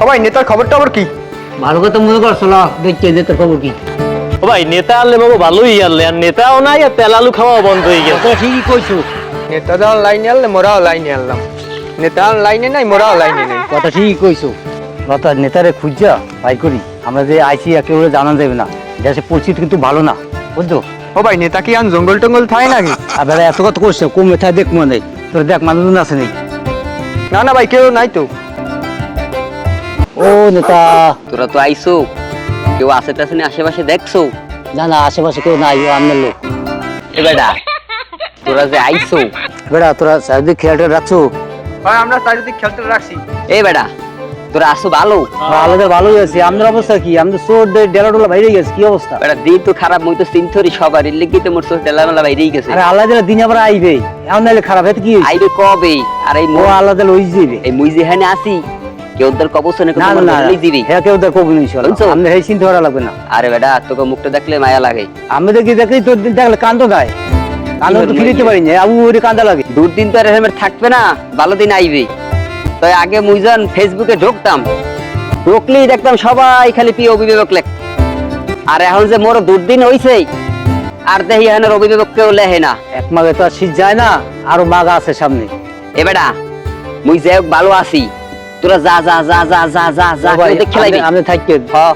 ও ভাই নেতার খবরটা আবার কি? ভালো কথা মনে করছ না দেখতে যে তোর খবর কি। ও ভাই নেতা আনলে বাবু ভালোই আনলে আর নেতাও নাই আর তেল আলু খাওয়া বন্ধ হয়ে গেছে। ঠিকই কইছো। নেতা যখন লাইনে আনলে মোরাও লাইনে আনলাম। নেতা লাইনে নাই মোরাও লাইনে নাই। কথা ঠিকই কইছো। লতা নেতারে খুঁজা ভাই করি। আমরা যে আইসি একেবারে জানা যাবে না। দেশে পরিস্থিতি কিন্তু ভালো না বুঝছ? ও ভাই নেতা কি আন জঙ্গল টঙ্গল থাকে নাকি? আর বেলা এত কথা করছে কমে থাকে দেখ মনে তোর দেখ মানুষজন আছে নেই না না ভাই কেউ নাই তো। ও নেতা। তোরা তো আইসো কেউ আসে টাসে আশেপাশে দেখছ? না না আশেপাশে কেউ নাই লোক। এ বেটা তোরা যে আইসো। বেড়া তোরা চারিদিক খেয়ালটা রাখছো? ভাই আমরা চারিদিক খেলতে রাখছি। এ বেটা তোরা আসো ভালো? আলাদা ভালোই আছে। আমাদের অবস্থা কি? আমাদের চোর ডেলা ডোলা বাইরে গেছে কি অবস্থা? বেটা দিন তো খারাপ মই তো চিন্থরি সবার এর তো মোর চোখ ডেলা মেলা বাইরেই গেছে। আরে আল্লাহ দিলে দিন আবার আইবে। এমন নাইলে খারাপ হয়তো কি? আইবে কবে? আর এই মো- আল্লাহ দিলে ওই যাইবে এই মুই যেখানে আসি না না দিবি? হ্যাঁ কবি? এই চিন্তা করা লাগবে না। আরে বেটা তোকে মুখটা দেখলে মায়া লাগে। আমি দেখি দেখি তোর দিন দেখলে কান্দ দেয়। কান্দ তো ফিরিতে পারি না। আবু ওরে কান্দা লাগে। দুদিন তো আর হেলমেট থাকবে না ভালো দিন আইবে। তাই আগে মুইজন ফেসবুকে ঢুকতাম। ঢুকলেই দেখতাম সবাই খালি প্রিয় অভিভাবক লেখ। আর এখন যে মোর দুর্দিন হইছে আর দেখি এখানে অভিভাবক কেউ লেহে না। এক তো আর শীত যায় না আরও মাঘ আছে সামনে। এ বেটা মুই যে ভালো আছি। তোরা যা যা যা যা যা যা যা ও ভাই, কেউ দেখে লাইবি আমি- থাকি হ্যাঁ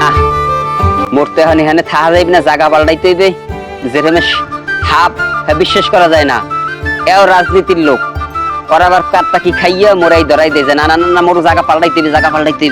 আহ মরতে হানি হানে থাকা যাইবে না জায়গা পাল্টাইতে হইবে। যেখানে সাপ হ্যাঁ, বিশ্বাস করা যায় না। এও রাজনীতির লোক। ওরা আবার কাটটা কি খাইয়া মোরাই ধরাই দেয় না না না মোর জায়গা পাল্টাইতে জায়গা পাল্টাইতে